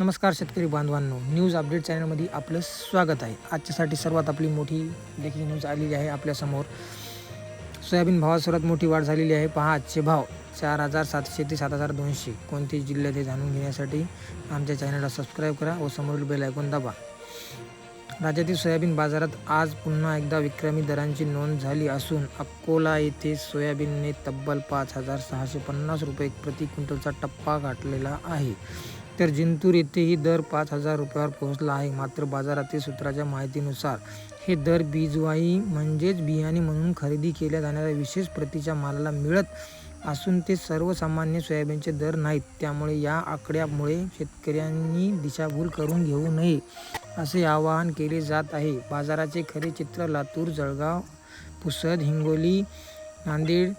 नमस्कार शेतकरी बांधवांनो न्यूज अपडेट चॅनलमध्ये आपलं स्वागत आहे. आजच्यासाठी सर्वात आपली मोठी देखील न्यूज आलेली आहे आपल्यासमोर सोयाबीन भावात सर्वात मोठी वाढ झालेली आहे. पहा आजचे भाव चार हजार सातशे ते सात हजार दोनशे. कोणते जिल्ह्यात हे जाणून घेण्यासाठी आमच्या चॅनलला सबस्क्राईब करा व समोरील बेल ऐकून दाबा. राज्यातील सोयाबीन बाजारात आज पुन्हा एकदा विक्रमी दरांची नोंद झाली असून अकोला येथे सोयाबीनने तब्बल पाच हजार सहाशे पन्नास रुपये प्रति क्विंटलचा टप्पा गाठलेला आहे. तर जिंतूर येथेही दर पाच हजार रुपयावर पोहोचला आहे. मात्र बाजारातील सूत्राच्या माहितीनुसार हे दर बीजवाई म्हणजेच बियाणे म्हणून खरेदी केल्या जाणाऱ्या विशेष प्रतीच्या मालाला मिळत असून ते सर्वसामान्य सोयाबीनचे दर नाहीत. त्यामुळे या आकड्यामुळे शेतकऱ्यांनी दिशाभूल करून घेऊ नये असे आवाहन केले जात आहे. बाजाराचे खरे चित्र लातूर जळगाव पुसद हिंगोली नांदेड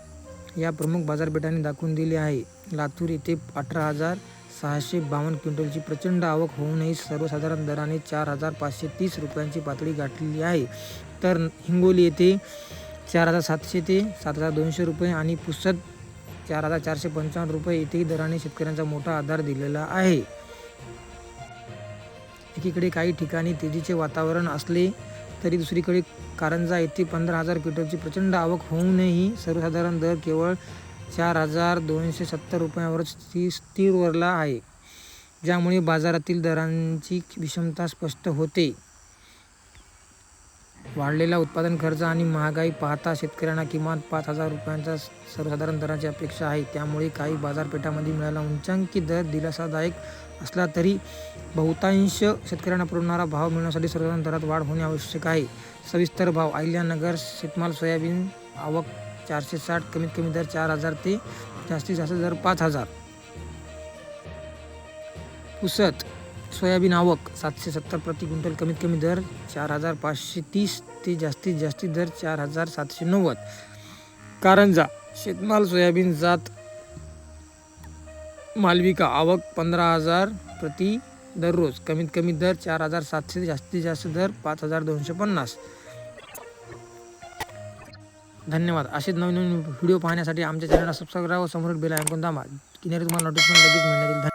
या प्रमुख बाजारपेठांनी दाखवून दिले आहे. लातूर येथे अठरा हजार सहाशे बावन्न क्विंटलची प्रचंड आवक होऊनही सर्वसाधारण दराने चार हजार पाचशे तीस रुपयांची पातळी गाठलेली आहे. तर हिंगोली येथे चार हजार सातशे ते सात हजार दोनशे रुपये आणि पुसद चार हजार चारशे पंचावन्न रुपये येथेही दराने शेतकऱ्यांचा मोठा आधार दिलेला आहे. एकीकडे काही ठिकाणी तेजीचे वातावरण असले तरी दुसरीकडे कारंजा येथे पंधरा हजार क्विंटलची प्रचंड आवक होऊनही सर्वसाधारण दर केवळ चार हजार दोनशे सत्तर रुपयांवर स्थिर वरला आहे ज्यामुळे बाजारातील दरांची विषमता स्पष्ट होते. वाढलेला उत्पादन खर्च आणि महागाई पाहता शेतकऱ्यांना किमान पाच हजार रुपयांचा सर्वसाधारण दराची अपेक्षा आहे. त्यामुळे काही बाजारपेठांमध्ये मिळाला उंचांकी दर दिलासादायक असला तरी बहुतांश शेतकऱ्यांना पुरवणारा भाव मिळण्यासाठी सर्वसाधारण दरात वाढ होणे आवश्यक आहे. सविस्तर भाव अहिल्यानगर शेतमाल सोयाबीन आवक चारशे साठ कमीत कमी दर चार हजार ते जास्तीत जास्त दर पाच हजार. उसत सोयाबीन आवक सातशे सत्तर प्रति क्विंटल कमीत कमी दर चार हजार पाचशे तीस ते जास्तीत जास्ती दर चार हजार सातशे नव्वद. कारंजा शेतमाल सोयाबीन जात मालविका आवक पंधरा हजार प्रति दररोज कमीत कमी दर चार हजार सातशे ते जास्तीत जास्त दर पाच हजार दोनशे पन्नास. धन्यवाद. असेच नवीन नवीन व्हिडिओ पाहण्यासाठी आमच्या चॅनलला सबस्क्राईब करा व समोर बेल ऐकून दाबा. किनारी तुम्हाला नोटिफिकेशन लगेच मिळण्यात